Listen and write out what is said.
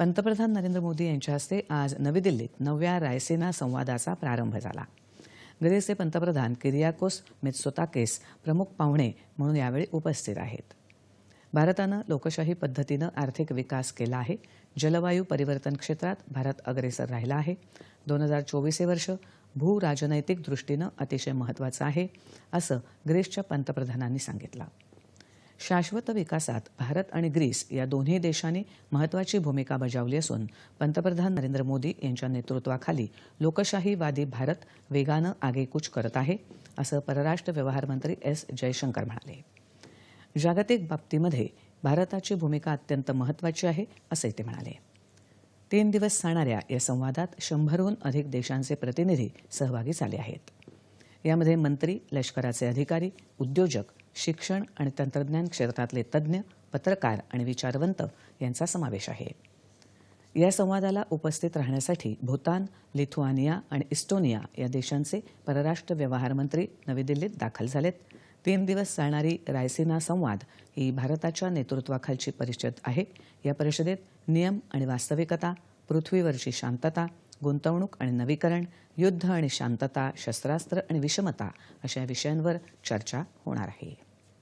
पंतप्रधान नरेंद्र मोदी यांच्या हस्ते आज नवी दिल्लीत नवव्या रायसेना संवादाचा प्रारंभ झाला. ग्रीसचे पंतप्रधान किरियाकोस मित्सोताकेस प्रमुख पाहुणे म्हणून यावेळी उपस्थित आहेत. भारतानं लोकशाही पद्धतीनं आर्थिक विकास केला आहे. जलवायू परिवर्तन क्षेत्रात भारत अग्रेसर राहिला आहे. दोन हजार चोवीस हे वर्ष भू राजनैतिक दृष्टीनं अतिशय महत्त्वाचं आहे असं ग्रीसच्या पंतप्रधानांनी सांगितलं. शाश्वत विकासात भारत आणि ग्रीस या दोन्ही देशांनी महत्त्वाची भूमिका बजावली असून पंतप्रधान नरेंद्र मोदी यांच्या नेतृत्वाखाली लोकशाहीवादी भारत वेगानं आगेकूच करत आहे असं परराष्ट्र व्यवहार मंत्री एस जयशंकर म्हणाले. जागतिक बाबतीमध्ये भारताची भूमिका अत्यंत महत्त्वाची आहे असंही ते म्हणाले. तीन दिवस चालणाऱ्या या संवादात शंभरहून अधिक देशांचे प्रतिनिधी सहभागी झाले आहेत. यामध्ये मंत्री लष्कराचे अधिकारी उद्योजक शिक्षण आणि तंत्रज्ञान क्षेत्रातले तज्ज्ञ पत्रकार आणि विचारवंत यांचा समावेश आहे. या संवादाला उपस्थित राहण्यासाठी भूतान लिथुआनिया आणि इस्टोनिया या देशांचे परराष्ट्र व्यवहार मंत्री नवी दिल्लीत दाखल झालेत. तीन दिवस चालणारी रायसिना संवाद ही भारताच्या नेतृत्वाखालची परिषद आहे. या परिषदेत नियम आणि वास्तविकता पृथ्वीवरची शांतता गुंतवणूक आणि नवीकरण युद्ध आणि शांतता शस्त्रास्त्र आणि विषमता अशा विषयांवर चर्चा होणार आहे.